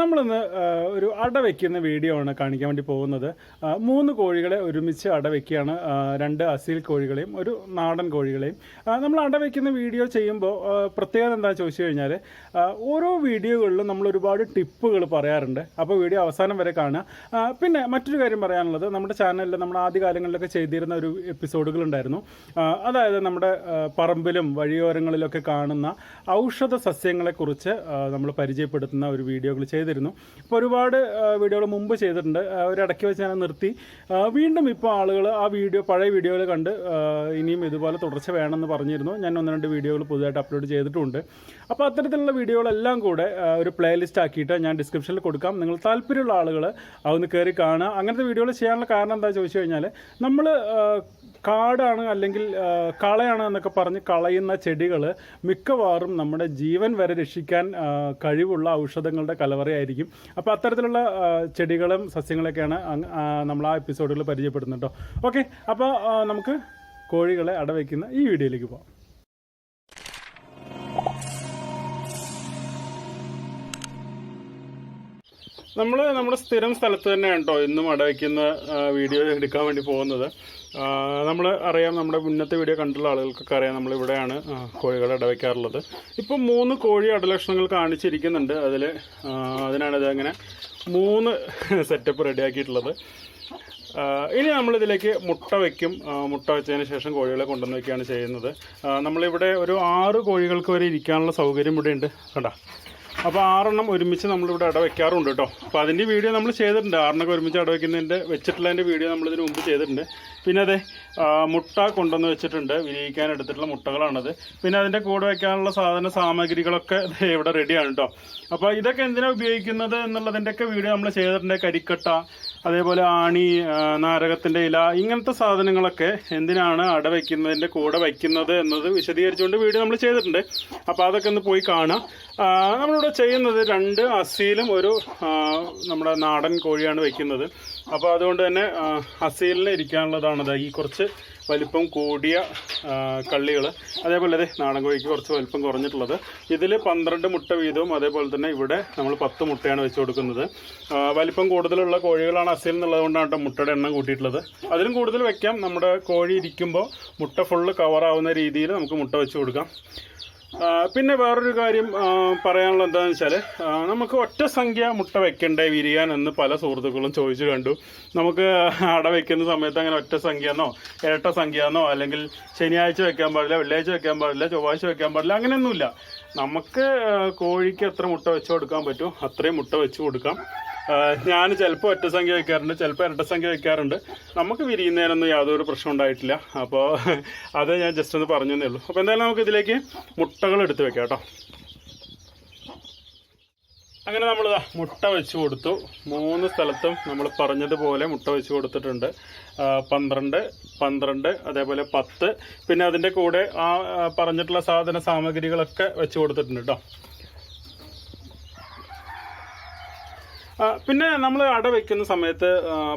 നമ്മളിന്ന് ഒരു അട വയ്ക്കുന്ന വീഡിയോ ആണ് കാണിക്കാൻ വേണ്ടി പോകുന്നത്. മൂന്ന് കോഴികളെ ഒരുമിച്ച് അട വയ്ക്കുകയാണ് രണ്ട് അസീൽ കോഴികളെയും ഒരു നാടൻ കോഴികളെയും. നമ്മൾ അട വയ്ക്കുന്ന വീഡിയോ ചെയ്യുമ്പോൾ പ്രത്യേകത എന്താണെന്ന് ചോദിച്ചു കഴിഞ്ഞാൽ ഓരോ വീഡിയോകളിലും നമ്മൾ ഒരുപാട് ടിപ്പുകൾ പറയാറുണ്ട്. അപ്പോൾ വീഡിയോ അവസാനം വരെ കാണുക. പിന്നെ മറ്റൊരു കാര്യം പറയാനുള്ളത് നമ്മുടെ ചാനലിൽ നമ്മൾ ആദ്യ കാലങ്ങളിലൊക്കെ ചെയ്തിരുന്ന ഒരു എപ്പിസോഡുകൾ ഉണ്ടായിരുന്നു. അതായത് നമ്മുടെ പറമ്പിലും വഴിയോരങ്ങളിലൊക്കെ കാണുന്ന ഔഷധ സസ്യങ്ങളെക്കുറിച്ച് നമ്മൾ പരിചയപ്പെടുത്തുന്ന ഒരു വീഡിയോകൾ ചെയ്തിരുന്നു. അപ്പോൾ ഒരുപാട് വീഡിയോകൾ മുമ്പ് ചെയ്തിട്ടുണ്ട്. ഒരിടയ്ക്ക് വെച്ച് ഞാൻ നിർത്തി. വീണ്ടും ഇപ്പോൾ ആളുകൾ ആ വീഡിയോ പഴയ വീഡിയോകൾ കണ്ട് ഇനിയും ഇതുപോലെ തുടർച്ച വേണമെന്ന് പറഞ്ഞിരുന്നു. ഞാൻ ഒന്ന് രണ്ട് വീഡിയോകൾ പുതുതായിട്ട് അപ്ലോഡ് ചെയ്തിട്ടുണ്ട്. അപ്പോൾ അത്തരത്തിലുള്ള വീഡിയോകളെല്ലാം കൂടെ ഒരു പ്ലേലിസ്റ്റ് ആക്കിയിട്ട് ഞാൻ ഡിസ്ക്രിപ്ഷനിൽ കൊടുക്കാം. നിങ്ങൾ താല്പര്യമുള്ള ആളുകൾ അതൊന്ന് കയറി കാണുക. അങ്ങനത്തെ വീഡിയോകൾ ചെയ്യാനുള്ള കാരണം എന്താ ചോദിച്ചു കഴിഞ്ഞാൽ നമ്മൾ കാടാണ് അല്ലെങ്കിൽ കളയാണ് എന്നൊക്കെ പറഞ്ഞ് കളയുന്ന ചെടികൾ മിക്കവാറും നമ്മുടെ ജീവൻ വരെ രക്ഷിക്കാൻ കഴിവുള്ള ഔഷധങ്ങളുടെ കലവറയായിരിക്കും. അപ്പോൾ അത്തരത്തിലുള്ള ചെടികളും സസ്യങ്ങളൊക്കെയാണ് നമ്മൾ ആ എപ്പിസോഡുകൾ പരിചയപ്പെടുന്നത് കേട്ടോ ഓക്കെ അപ്പോൾ നമുക്ക് കോഴികളെ അടവയ്ക്കുന്ന ഈ വീഡിയോയിലേക്ക് പോകാം നമ്മൾ നമ്മുടെ സ്ഥിരം സ്ഥലത്ത് തന്നെയാണ് കേട്ടോ ഇന്നും അടവയ്ക്കുന്ന വീഡിയോ എടുക്കാൻ വേണ്ടി പോകുന്നത്. നമ്മൾ അറിയാം നമ്മുടെ മുന്നത്തെ വീഡിയോ കണ്ടുള്ള ആളുകൾക്കൊക്കെ അറിയാം ആ, കോഴികളെ ഇടവയ്ക്കാറുള്ളത്. ഇപ്പം മൂന്ന് കോഴി അടലക്ഷണങ്ങൾ കാണിച്ചിരിക്കുന്നുണ്ട്. അതിൽ അതിനാണ് അങ്ങനെ മൂന്ന് സെറ്റപ്പ് റെഡിയാക്കിയിട്ടുള്ളത്. ഇനി നമ്മളിതിലേക്ക് മുട്ട വയ്ക്കും മുട്ട വെച്ചതിന് ശേഷം കോഴികളെ കൊണ്ടുവന്ന് വയ്ക്കുകയാണ് ചെയ്യുന്നത്. നമ്മളിവിടെ ഒരു ആറ് കോഴികൾക്ക് വരെ ഇരിക്കാനുള്ള സൗകര്യം ഇവിടെ ഉണ്ട് കണ്ടാ? അപ്പോൾ ആറെണ്ണം ഒരുമിച്ച് നമ്മളിവിടെ അട വെക്കാറുണ്ട് കേട്ടോ. അപ്പോൾ അതിന്റെ വീഡിയോ നമ്മൾ ചെയ്തിട്ടുണ്ട്. ആറെണ്ണൊക്കെ ഒരുമിച്ച് അട വെക്കുന്നതിന്റെ വെച്ചിട്ടുള്ളതിന്റെ വീഡിയോ നമ്മളിതിന് മുമ്പ് ചെയ്തിട്ടുണ്ട്. പിന്നെ അതെ മുട്ട കൊണ്ടുവന്ന് വെച്ചിട്ടുണ്ട്. വിരിയിക്കാൻ എടുത്തിട്ടുള്ള മുട്ടകളാണത്. പിന്നെ അതിന്റെ കൂടെ വയ്ക്കാനുള്ള സാധന സാമഗ്രികളൊക്കെ ഇവിടെ റെഡിയാണ് കേട്ടോ. അപ്പോൾ ഇതൊക്കെ എന്തിനാണ് ഉപയോഗിക്കുന്നത് എന്നുള്ളതിന്റെയൊക്കെ വീഡിയോ നമ്മൾ ചെയ്തിട്ടുണ്ട്. കരിക്കട്ട അതേപോലെ ആണി നാരകത്തിന്റെ ഇല ഇങ്ങനത്തെ സാധനങ്ങളൊക്കെ എന്തിനാണ് അട വയ്ക്കുന്നതിന്റെ കൂടെ വയ്ക്കുന്നത് എന്നത് വിശദീകരിച്ചുകൊണ്ട് വീഡിയോ നമ്മൾ ചെയ്തിട്ടുണ്ട്. അപ്പോൾ അതൊക്കെ ഒന്ന് പോയി കാണാം. നമ്മളിവിടെ ചെയ്യുന്നത് രണ്ട് അസീലും ഒരു നമ്മുടെ നാടൻ കോഴിയാണ് വയ്ക്കുന്നത്. അപ്പോൾ അതുകൊണ്ട് തന്നെ അസീലിന് ഇരിക്കാനുള്ളതാണ് ദാ ഈ കുറച്ച് വലിപ്പം കൂടിയ കള്ളികൾ അതേപോലെ അതെ നാടൻ കോഴിക്ക് കുറച്ച് വലിപ്പം കുറഞ്ഞിട്ടുള്ളത്. ഇതിൽ പന്ത്രണ്ട് മുട്ട വീതവും അതേപോലെ തന്നെ ഇവിടെ നമ്മൾ പത്ത് മുട്ടയാണ് വെച്ച് കൊടുക്കുന്നത്. വലിപ്പം കൂടുതലുള്ള കോഴികളാണ് അസിൽ എന്നുള്ളത് കൊണ്ടാണ് മുട്ടയുടെ എണ്ണം കൂട്ടിയിട്ടുള്ളത്. അതിലും കൂടുതൽ വെക്കാം. നമ്മുടെ കോഴി ഇരിക്കുമ്പോൾ മുട്ട ഫുള്ള് കവറാവുന്ന രീതിയിൽ നമുക്ക് മുട്ട വെച്ച് കൊടുക്കാം. പിന്നെ വേറൊരു കാര്യം പറയാനുള്ള എന്താണെന്ന് വെച്ചാൽ നമുക്ക് ഒറ്റ സംഖ്യ മുട്ട വെക്കണ്ടേ വിരിയാൻ എന്ന് പല സുഹൃത്തുക്കളും ചോദിച്ചു കണ്ടു. നമുക്ക് അട വെക്കുന്ന സമയത്ത് അങ്ങനെ ഒറ്റ സംഖ്യ എന്നോ ഇരട്ട സംഖ്യ എന്നോ അല്ലെങ്കിൽ ശനിയാഴ്ച വെക്കാൻ പാടില്ല വെള്ളിയാഴ്ച വെക്കാൻ പാടില്ല ചൊവ്വാഴ്ച വെക്കാൻ പാടില്ല അങ്ങനെയൊന്നുമില്ല. നമുക്ക് കോഴിക്ക് എത്ര മുട്ട വെച്ച് കൊടുക്കാൻ പറ്റും അത്രയും മുട്ട വെച്ച് കൊടുക്കാം. ഞാൻ ചിലപ്പോൾ ഒറ്റ സംഖ്യ വയ്ക്കാറുണ്ട് ചിലപ്പോൾ ഇരട്ട സംഖ്യ വയ്ക്കാറുണ്ട്. നമുക്ക് വിരിയുന്നതിനൊന്നും യാതൊരു പ്രശ്നം ഉണ്ടായിട്ടില്ല. അപ്പോൾ അത് ഞാൻ ജസ്റ്റ് ഒന്ന് പറഞ്ഞു തന്നേ ഉള്ളൂ. അപ്പോൾ എന്തായാലും നമുക്ക് ഇതിലേക്ക് മുട്ടകൾ എടുത്ത് വെക്കാം കേട്ടോ. അങ്ങനെ നമ്മൾ മുട്ട വെച്ച് കൊടുത്തു. മൂന്ന് സ്ഥലത്തും നമ്മൾ പറഞ്ഞതുപോലെ മുട്ട വെച്ച് കൊടുത്തിട്ടുണ്ട്. പന്ത്രണ്ട് പന്ത്രണ്ട് അതേപോലെ പത്ത്. പിന്നെ അതിന്റെ കൂടെ ആ, പറഞ്ഞിട്ടുള്ള സാധന സാമഗ്രികളൊക്കെ വെച്ച് കൊടുത്തിട്ടുണ്ട് കേട്ടോ ആ, പിന്നെ നമ്മൾ അട വെക്കുന്ന സമയത്ത്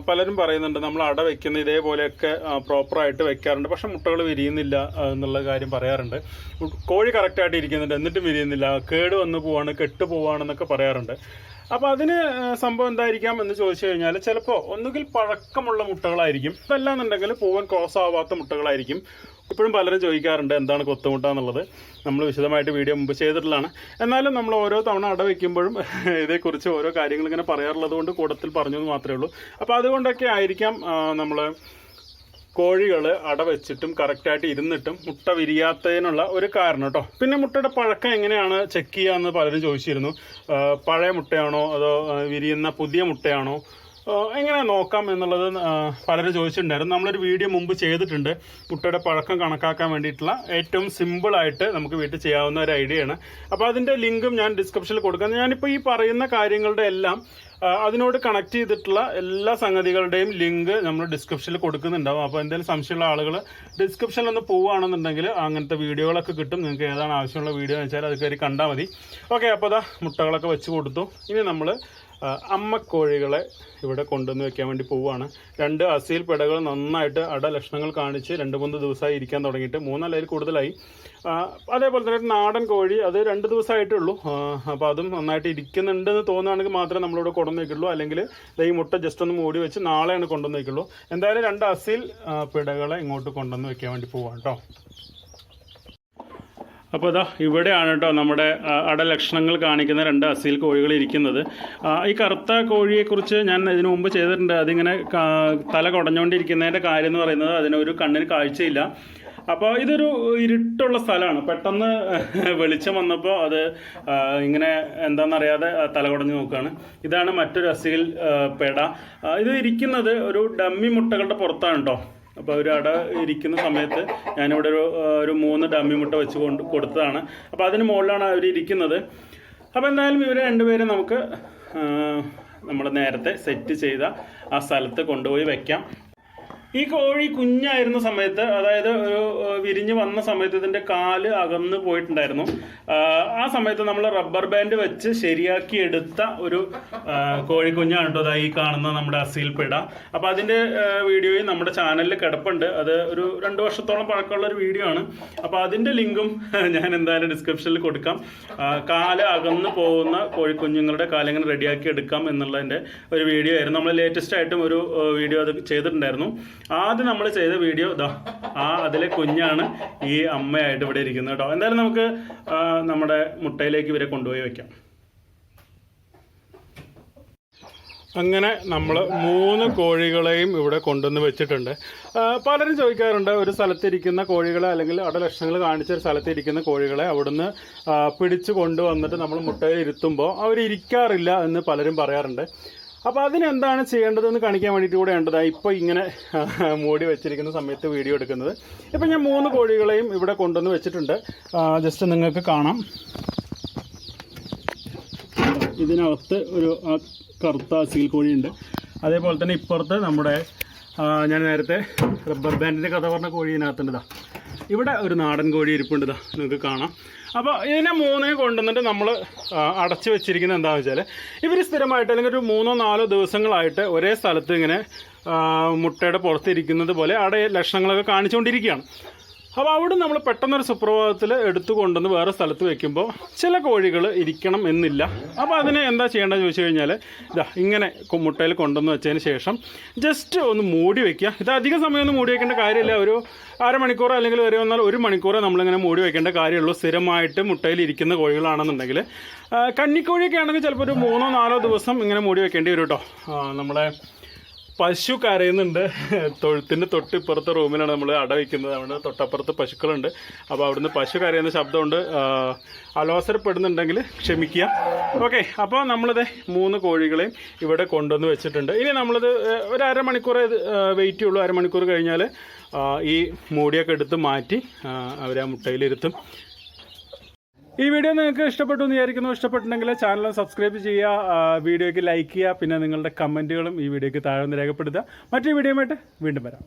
പലരും പറയുന്നുണ്ട് നമ്മൾ അട വെക്കുന്ന ഇതേപോലെയൊക്കെ പ്രോപ്പറായിട്ട് വെക്കാറുണ്ട്. പക്ഷെ മുട്ടകൾ വിരിയുന്നില്ല എന്നുള്ള കാര്യം പറയാറുണ്ട്. കോഴി കറക്റ്റായിട്ട് ഇരിക്കുന്നുണ്ട് എന്നിട്ടും വിരിയുന്നില്ല. കേട് വന്ന് പോവാണ് കെട്ട് പോവാണെന്നൊക്കെ പറയാറുണ്ട്. അപ്പോൾ അതിന് സംഭവം എന്തായിരിക്കാം എന്ന് ചോദിച്ചു കഴിഞ്ഞാൽ ചിലപ്പോൾ ഒന്നുകിൽ പഴക്കമുള്ള മുട്ടകളായിരിക്കും. അതല്ലാന്നുണ്ടെങ്കിൽ പൂവൻ ക്രോസ് ആവാത്ത മുട്ടകളായിരിക്കും. ഇപ്പോഴും പലരും ചോദിക്കാറുണ്ട് എന്താണ് കൊത്തുമുട്ട എന്നുള്ളത് നമ്മൾ വിശദമായിട്ട് വീഡിയോ മുമ്പ് ചെയ്തിട്ടുള്ളതാണ്. എന്നാലും നമ്മൾ ഓരോ തവണ അട വയ്ക്കുമ്പോഴും ഇതേക്കുറിച്ച് ഓരോ കാര്യങ്ങൾ ഇങ്ങനെ പറയാറുള്ളത് കൊണ്ട് കൂടത്തിൽ പറഞ്ഞു എന്ന് മാത്രമേ ഉള്ളൂ. അപ്പോൾ അതുകൊണ്ടൊക്കെ ആയിരിക്കാം നമ്മൾ കോഴികൾ അട വെച്ചിട്ടും കറക്റ്റായിട്ട് ഇരുന്നിട്ടും മുട്ട വിരിയാത്തതിനുള്ള ഒരു കാരണം കേട്ടോ. പിന്നെ മുട്ടയുടെ പഴക്കം എങ്ങനെയാണ് ചെക്ക് ചെയ്യുക എന്ന് പലരും ചോദിച്ചിരുന്നു. പഴയ മുട്ടയാണോ അതോ വിരിയുന്ന പുതിയ മുട്ടയാണോ? എങ്ങനെ നോക്കാം എന്നുള്ളത് പലരും ചോദിച്ചിട്ടുണ്ടായിരുന്നു. നമ്മളൊരു വീഡിയോ മുമ്പ് ചെയ്തിട്ടുണ്ട്. മുട്ടയുടെ പഴക്കം കണക്കാക്കാൻ വേണ്ടിയിട്ടുള്ള ഏറ്റവും സിമ്പിളായിട്ട് നമുക്ക് വീട്ടിൽ ചെയ്യാവുന്ന ഒരു ഐഡിയ ആണ് അപ്പോൾ അതിന്റെ ലിങ്കും ഞാൻ ഡിസ്ക്രിപ്ഷനിൽ കൊടുക്കാം. ഞാനിപ്പോൾ ഈ പറയുന്ന കാര്യങ്ങളുടെ എല്ലാം അതിനോട് കണക്ട് ചെയ്തിട്ടുള്ള എല്ലാ സംഗതികളുടെയും ലിങ്ക് നമ്മൾ ഡിസ്ക്രിപ്ഷനിൽ കൊടുക്കുന്നുണ്ടാവും. അപ്പോൾ എന്തെങ്കിലും സംശയമുള്ള ആളുകൾ ഡിസ്ക്രിപ്ഷനിൽ ഒന്ന് പോവുകയാണെന്നുണ്ടെങ്കിൽ അങ്ങനത്തെ വീഡിയോകളൊക്കെ കിട്ടും. നിങ്ങൾക്ക് ഏതാണ് ആവശ്യമുള്ള വീഡിയോ എന്ന് വെച്ചാൽ അത് കയറി കണ്ടാൽ മതി. ഓക്കെ അപ്പോൾ അതാ മുട്ടകളൊക്കെ വെച്ച് കൊടുത്തു. ഇനി നമ്മൾ അമ്മക്കോഴികളെ ഇവിടെ കൊണ്ടുവന്ന് വെക്കാൻ വേണ്ടി പോവുകയാണ്. രണ്ട് അസീൽ പെടകൾ നന്നായിട്ട് അട ലക്ഷണങ്ങൾ കാണിച്ച് രണ്ട് മൂന്ന് ദിവസമായി ഇരിക്കാൻ തുടങ്ങിയിട്ട് മൂന്നല്ലയിൽ കൂടുതലായി. അതേപോലെ തന്നെ നാടൻ കോഴി അത് രണ്ട് ദിവസമായിട്ടേ ഉള്ളൂ അപ്പോൾ അതും നന്നായിട്ട് ഇരിക്കുന്നുണ്ടെന്ന് തോന്നുകയാണെങ്കിൽ മാത്രമേ നമ്മളിവിടെ കൊണ്ടുവന്ന് വയ്ക്കുള്ളൂ അല്ലെങ്കിൽ ഈ മുട്ട ജസ്റ്റ് ഒന്ന് മൂടി വെച്ച് നാളെയാണ് കൊണ്ടുവന്ന് വയ്ക്കുള്ളൂ എന്തായാലും രണ്ട് അസീൽ പിടകളെ ഇങ്ങോട്ട് കൊണ്ടുവന്ന് വെക്കാൻ വേണ്ടി പോവാം കേട്ടോ അപ്പോൾ അതാ ഇവിടെയാണ് കേട്ടോ നമ്മുടെ അടലക്ഷണങ്ങൾ കാണിക്കുന്ന രണ്ട് അസീൽ കോഴികൾ ഇരിക്കുന്നത്. ഈ കറുത്ത കോഴിയെക്കുറിച്ച് ഞാൻ ഇതിനു മുമ്പ് ചെയ്തിട്ടുണ്ട്. അതിങ്ങനെ തല കുടഞ്ഞുകൊണ്ടിരിക്കുന്നതിന്റെ കാര്യം എന്ന് പറയുന്നത് അതിനൊരു കണ്ണിന് കാഴ്ചയില്ല. അപ്പോൾ ഇതൊരു ഇരുട്ടുള്ള സ്ഥലമാണ്. പെട്ടെന്ന് വെളിച്ചം വന്നപ്പോൾ അത് ഇങ്ങനെ എന്താണെന്നറിയാതെ തലകുടഞ്ഞ് തല കുടഞ്ഞു നോക്കുകയാണ് ഇതാണ് മറ്റൊരു അസീൽ പെട. ഇത് ഇരിക്കുന്നത് ഒരു ഡമ്മി മുട്ടകളുടെ പുറത്താണ് കേട്ടോ അപ്പോൾ അവർ അട ഇരിക്കുന്ന സമയത്ത് ഞാനിവിടെ ഒരു ഒരു മൂന്ന് ഡമ്മി മുട്ട വെച്ച് കൊണ്ട് കൊടുത്തതാണ്. അപ്പോൾ അതിന് മുകളിലാണ് അവർ ഇരിക്കുന്നത്. അപ്പോൾ എന്തായാലും ഇവർ രണ്ടുപേരും നമുക്ക് നമ്മൾ നേരത്തെ സെറ്റ് ചെയ്ത ആ സ്ഥലത്ത് കൊണ്ടുപോയി വെക്കാം. ഈ കോഴി കുഞ്ഞായിരുന്ന സമയത്ത് അതായത് ഒരു വിരിഞ്ഞ് വന്ന സമയത്ത് ഇതിന്റെ കാൽ അകന്ന് പോയിട്ടുണ്ടായിരുന്നു. ആ, സമയത്ത് നമ്മൾ റബ്ബർ ബാൻഡ് വെച്ച് ശരിയാക്കി എടുത്ത ഒരു കോഴി കുഞ്ഞാണ് കേട്ടോ ഈ കാണുന്ന നമ്മുടെ അസീൽ പിട. അപ്പൊ അതിന്റെ വീഡിയോയും നമ്മുടെ ചാനലിൽ കിടപ്പുണ്ട്. അത് ഒരു രണ്ട് വർഷത്തോളം പഴക്കമുള്ള ഒരു വീഡിയോ ആണ്. അപ്പൊ അതിന്റെ ലിങ്കും ഞാൻ എന്തായാലും ഡിസ്ക്രിപ്ഷനിൽ കൊടുക്കാം. കാൽ അകന്ന് പോകുന്ന കോഴിക്കുഞ്ഞുങ്ങളുടെ കാലെങ്ങനെ റെഡിയാക്കി എടുക്കാം എന്നുള്ളതിന്റെ ഒരു വീഡിയോ ആയിരുന്നു. നമ്മൾ ലേറ്റസ്റ്റ് ആയിട്ടും ഒരു വീഡിയോ അത് ചെയ്തിട്ടുണ്ടായിരുന്നു. ആദ്യം നമ്മൾ ചെയ്ത വീഡിയോ ഇതാ ആ അതിലെ കുഞ്ഞാണ് ഈ അമ്മയായിട്ട് ഇവിടെ ഇരിക്കുന്നത് കേട്ടോ. എന്തായാലും നമുക്ക് നമ്മുടെ മുട്ടയിലേക്ക് ഇവരെ കൊണ്ടുപോയി വെക്കാം. അങ്ങനെ നമ്മൾ മൂന്ന് കോഴികളെയും ഇവിടെ കൊണ്ടുവന്ന് വെച്ചിട്ടുണ്ട്. പലരും ചോദിക്കാറുണ്ട് ഒരു സ്ഥലത്തിരിക്കുന്ന കോഴികളെ അല്ലെങ്കിൽ അവിടെ ലക്ഷണങ്ങൾ കാണിച്ച ഒരു സ്ഥലത്തിരിക്കുന്ന കോഴികളെ അവിടുന്ന് പിടിച്ചു കൊണ്ടുവന്നിട്ട് നമ്മൾ മുട്ടയിൽ ഇരുത്തുമ്പോൾ അവരിക്കാറില്ല എന്ന് പലരും പറയാറുണ്ട്. അപ്പോൾ അതിനെന്താണ് ചെയ്യേണ്ടതെന്ന് കാണിക്കാൻ വേണ്ടിയിട്ട് കൂടെ ഉണ്ടതാ. ഇപ്പോൾ ഇങ്ങനെ മൂടി വെച്ചിരിക്കുന്ന സമയത്ത് വീഡിയോ എടുക്കുന്നത്. ഇപ്പം ഞാൻ മൂന്ന് കോഴികളെയും ഇവിടെ കൊണ്ടുവന്ന് വെച്ചിട്ടുണ്ട്. ജസ്റ്റ് നിങ്ങൾക്ക് കാണാം. ഇതിനകത്ത് ഒരു കറുത്ത സീൽ കോഴിയുണ്ട്. അതേപോലെ തന്നെ ഇപ്പുറത്ത് നമ്മുടെ ഞാൻ നേരത്തെ റബ്ബർ ബാൻഡിന്റെ കഥ പറഞ്ഞ കോഴി ഇവിടെ ഒരു നാടൻ കോഴി ഇരിപ്പുണ്ട് ഇതാ നിങ്ങൾക്ക് കാണാം. അപ്പോൾ ഇതിനെ മൂന്നേ കൊണ്ടുവന്നിട്ട് നമ്മൾ അടച്ചു വെച്ചിരിക്കുന്നത് എന്താണെന്ന് വെച്ചാൽ ഇവർ സ്ഥിരമായിട്ട് അല്ലെങ്കിൽ ഒരു മൂന്നോ നാലോ ദിവസങ്ങളായിട്ട് ഒരേ സ്ഥലത്ത് ഇങ്ങനെ മുട്ടയുടെ പുറത്തിരിക്കുന്നത് പോലെ അവിടെ ലക്ഷണങ്ങളൊക്കെ കാണിച്ചുകൊണ്ടിരിക്കുകയാണ്. അപ്പോൾ അവിടെ നമ്മൾ പെട്ടെന്നൊരു സുപ്രഭാതത്തിൽ എടുത്തു കൊണ്ടുവന്ന് വേറെ സ്ഥലത്ത് വെക്കുമ്പോൾ ചില കോഴികൾ ഇരിക്കണം എന്നില്ല. അപ്പോൾ അതിനെ എന്താ ചെയ്യേണ്ടതെന്ന് ചോദിച്ചു കഴിഞ്ഞാൽ ഇതാ ഇങ്ങനെ മുട്ടയിൽ കൊണ്ടുവന്ന് വെച്ചതിന് ശേഷം ജസ്റ്റ് ഒന്ന് മൂടി വെക്കുക. ഇത് അധിക സമയമൊന്നും മൂടി വെക്കേണ്ട കാര്യമില്ല. ഒരു അരമണിക്കൂറോ അല്ലെങ്കിൽ വരെ വന്നാൽ ഒരു മണിക്കൂറോ നമ്മളിങ്ങനെ മൂടി വെക്കേണ്ട കാര്യമുള്ളൂ. സ്ഥിരമായിട്ട് മുട്ടയിൽ ഇരിക്കുന്ന കോഴികളാണെന്നുണ്ടെങ്കിൽ കന്നിക്കോഴിയൊക്കെ ആണെങ്കിൽ ചിലപ്പോൾ ഒരു മൂന്നോ നാലോ ദിവസം ഇങ്ങനെ മൂടി വെക്കേണ്ടി വരും കേട്ടോ നമ്മളെ പശു കരയുന്നുണ്ട്. തൊഴുത്തിന്റെ തൊട്ടിപ്പുറത്തെ റൂമിലാണ് നമ്മൾ അട വയ്ക്കുന്നത് അവിടെ തൊട്ടപ്പുറത്ത് പശുക്കളുണ്ട്. അപ്പോൾ അവിടുന്ന് പശു കരയുന്ന ശബ്ദമുണ്ട്. അലോസരപ്പെടുന്നുണ്ടെങ്കിൽ ക്ഷമിക്കുക. ഓക്കെ അപ്പോൾ നമ്മളിത് മൂന്ന് കോഴികളെയും ഇവിടെ കൊണ്ടുവന്ന് വെച്ചിട്ടുണ്ട്. ഇനി നമ്മളിത് ഒരു അരമണിക്കൂർ വെയിറ്റ് ഉള്ളൂ. അരമണിക്കൂർ കഴിഞ്ഞാൽ ഈ മൂടിയൊക്കെ എടുത്ത് മാറ്റി അവരെ ആ മുട്ടയിലിരുത്തും. ഈ വീഡിയോ നിങ്ങൾക്ക് ഇഷ്ടപ്പെട്ടു എന്ന് വിചാരിക്കുന്നു. ഇഷ്ടപ്പെട്ടിട്ടുണ്ടെങ്കിൽ ചാനൽ സബ്സ്ക്രൈബ് ചെയ്യുക വീഡിയോയ്ക്ക് ലൈക്ക് ചെയ്യുക പിന്നെ നിങ്ങളുടെ കമന്റുകളും ഈ വീഡിയോയ്ക്ക് താഴെ ഒന്ന് രേഖപ്പെടുത്തുക. മറ്റൊരു വീഡിയോയുമായിട്ട് വീണ്ടും വരാം.